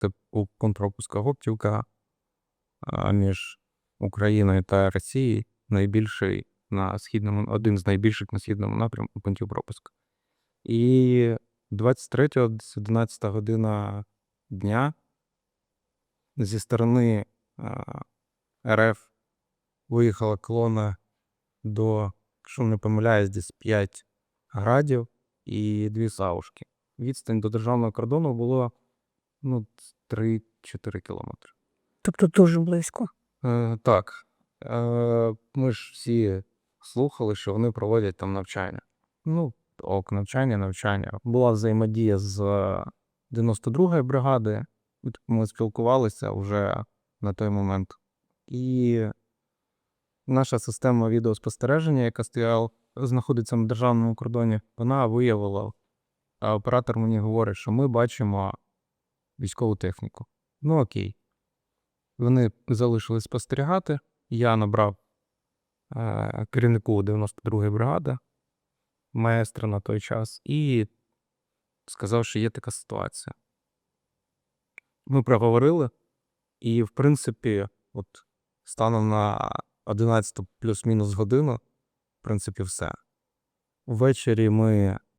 типу контрпуска Гоптівка між Україною та Росією найбільший на східному, один з найбільших на східному напрямку пунктів пропуску. І 23-го, десь 11 година дня зі сторони РФ виїхала колона до, якщо не помиляюсь, десь 5 градів і дві саушки. Відстань до державного кордону було ну, 3-4 кілометри. Тобто дуже близько. Е, так. Е, ми ж всі слухали, що вони проводять там навчання. Ну, ок, навчання, навчання. Була взаємодія з 92-ї бригади. Ми спілкувалися вже на той момент. І наша система відеоспостереження, яка стояла, знаходиться на державному кордоні, вона виявила, а оператор мені говорить, що ми бачимо військову техніку. Ну окей. Вони залишились спостерігати. Я набрав е, керівнику 92-ї бригади, маестра на той час, і сказав, що є така ситуація. Ми проговорили, і, в принципі, от станом на 11 плюс-мінус годину, в принципі, все. Ввечері ми